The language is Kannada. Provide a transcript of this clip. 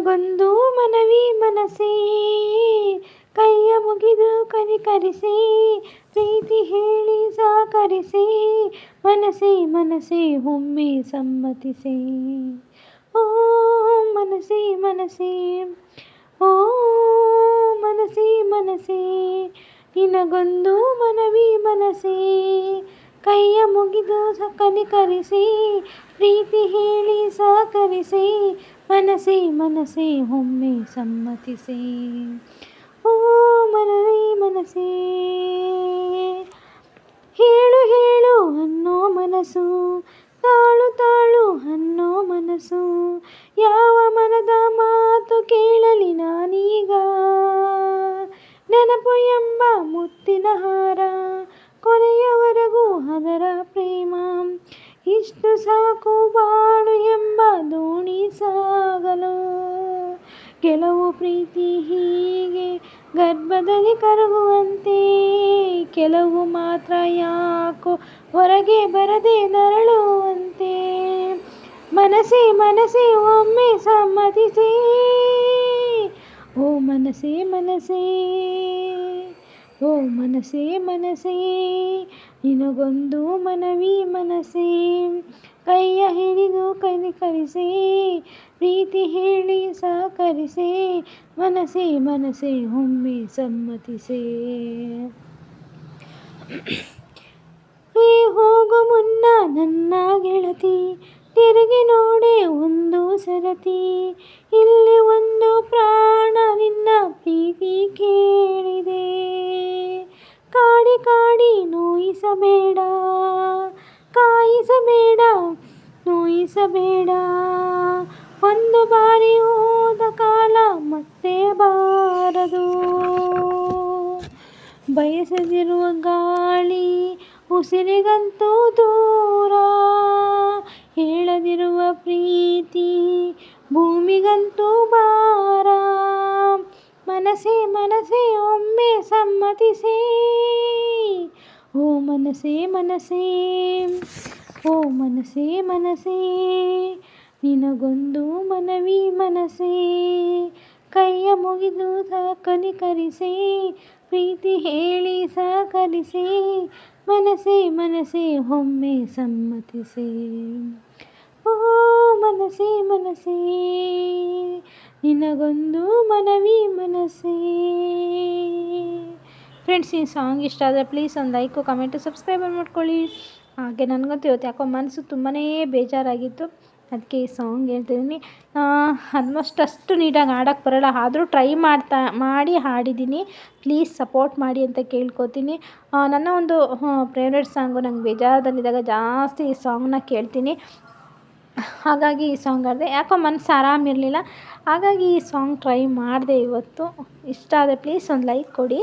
ನಿನಗೊಂದು ಮನವಿ ಮನಸೇ, ಕೈಯ ಮುಗಿದು ಕನಿಕರಿಸಿ ಪ್ರೀತಿ ಹೇಳಿ ಸಹಕರಿಸಿ, ಮನಸೆ ಮನಸೆ ಒಮ್ಮೆ ಸಮ್ಮತಿಸಿ. ಓ ಮನಸೆ ಮನಸೆ, ಓ ಮನಸ್ಸೇ ಮನಸೆ, ನಿನಗೊಂದು ಮನವಿ ಮನಸೆ, ಕೈಯ ಮುಗಿದು ಕನಿಕರಿಸಿ ಪ್ರೀತಿ ಹೇಳಿ ಸಹಕರಿಸಿ ಮನಸ್ಸೇ ಮನಸ್ಸೇ ಒಮ್ಮೆ ಸಮ್ಮತಿಸಿ. ಓ ಮನವೇ ಮನಸ್ಸೇ ಹೇಳು ಹೇಳು ಅನ್ನೋ ಮನಸ್ಸು ತಾಳು ತಾಳು ಅನ್ನೋ ಮನಸ್ಸು ಯಾವ ಮನದ ಮಾತು ಕೇಳಲಿ ನಾನೀಗ. ನೆನಪು ಎಂಬ ಮುತ್ತಿನ ಹಾರ ಕೆಲವು ಪ್ರೀತಿ ಹೀಗೆ ಗರ್ಭದಲ್ಲಿ ಕರಗುವಂತೆ, ಕೆಲವು ಮಾತ್ರ ಯಾಕೋ ಹೊರಗೆ ಬರದೆ ನರಳುವಂತೆ. ಮನಸ್ಸೇ ಮನಸ್ಸೇ, ಒಮ್ಮೆ ಸಮ್ಮತಿಸಿ. ಓ ಮನಸ್ಸೇ ಮನಸ್ಸೇ, ಓ ಮನಸ್ಸೇ ಮನಸ್ಸೇ, ನಿನಗೊಂದು ಮನವಿ ಮನಸ್ಸೇ. ಕೈಯ ಹಿಡಿದು ಕನಿಕರಿಸಿ ಪ್ರೀತಿ ಹೇಳಿ ಸಹಕರಿಸಿ ಮನಸ್ಸೇ ಮನಸ್ಸೇ ಒಮ್ಮೆ ಸಮ್ಮತಿಸಿ. ಈ ಹೋಗು ಮುನ್ನ ನನ್ನ ಗೆಳತಿ, ತಿರುಗಿ ನೋಡಿ ಒಂದು ಸರತಿ. ಇಲ್ಲಿ ಒಂದು ಪ್ರಾಣ ನಿನ್ನ ಪ್ರೀತಿ ಕೇಳಿದೆ. ಕಾಡಿ ಕಾಡಿ ನೋಯಿಸಬೇಡ, ಕಾಯಿಸಬೇಡ, ನೋಯಿಸಬೇಡ. ಒಂದು ಬಾರಿ ಹೋದ ಕಾಲ ಮತ್ತೆ ಬಾರದು. ಬಯಸದಿರುವ ಗಾಳಿ ಉಸಿರಿಗಂತೂ ದೂರ. ಹೇಳದಿರುವ ಪ್ರೀತಿ ಭೂಮಿಗಂತೂ ಬಾರ ಮನಸೇ ಮನಸೇ ಒಮ್ಮೆ ಸಮ್ಮತಿಸಿ. ಓ ಮನಸೇ ಮನಸೇ ಓ ಮನಸೇ ಮನಸ್ಸೇ. ನಿನಗೊಂದು ಮನವಿ ಮನಸೇ, ಕೈಯ ಮುಗಿದು ಕನಿಕರಿಸಿ ಪ್ರೀತಿ ಹೇಳಿ ಸಹಕರಿಸಿ ಮನಸೇ ಮನಸೇ ಒಮ್ಮೆ ಸಮ್ಮತಿಸಿ. ಓ ಮನಸೇ ಮನಸೇ, ನಿನಗೊಂದು ಮನವಿ ಮನಸೇ. ಫ್ರೆಂಡ್ಸ್ ಈ ಸಾಂಗ್ ಇಷ್ಟ ಆದರೆ ಪ್ಲೀಸ್ ಒಂದು ಲೈಕು ಕಮೆಂಟು ಸಬ್ಸ್ಕ್ರೈಬರ್ ಮಾಡ್ಕೊಳ್ಳಿ. ಹಾಗೆ ನನಗಂತೂ ಇವತ್ತು ಯಾಕೋ ಮನಸ್ಸು ತುಂಬಾ ಬೇಜಾರಾಗಿತ್ತು. ಅದಕ್ಕೆ ಈ ಸಾಂಗ್ ಹೇಳ್ತಿದ್ದೀನಿ ಆಲ್ಮೋಸ್ಟ್ ಅಷ್ಟು ನೀಟಾಗಿ ಹಾಡೋಕ್ಕೆ ಬರೋಲ್ಲ. ಆದರೂ ಟ್ರೈ ಮಾಡ್ತಾ, ಮಾಡಿ ಹಾಡಿದ್ದೀನಿ. ಪ್ಲೀಸ್ ಸಪೋರ್ಟ್ ಮಾಡಿ ಅಂತ ಕೇಳ್ಕೊತೀನಿ. ನನ್ನ ಒಂದು ಫೇವ್ರೆಟ್ ಸಾಂಗು ನಂಗೆ ಬೇಜಾರದಲ್ಲಿದ್ದಾಗ ಜಾಸ್ತಿ ಈ ಸಾಂಗ್ನ ಕೇಳ್ತೀನಿ. ಹಾಗಾಗಿ ಈ ಸಾಂಗ್ ಹಾಡಿದೆ. ಯಾಕೋ ಮನಸ್ಸು ಆರಾಮಿರಲಿಲ್ಲ ಹಾಗಾಗಿ ಈ ಸಾಂಗ್ ಟ್ರೈ ಮಾಡಿದೆ ಇವತ್ತು. ಇಷ್ಟ ಆದರೆ ಪ್ಲೀಸ್ ಒಂದು ಲೈಕ್ ಕೊಡಿ.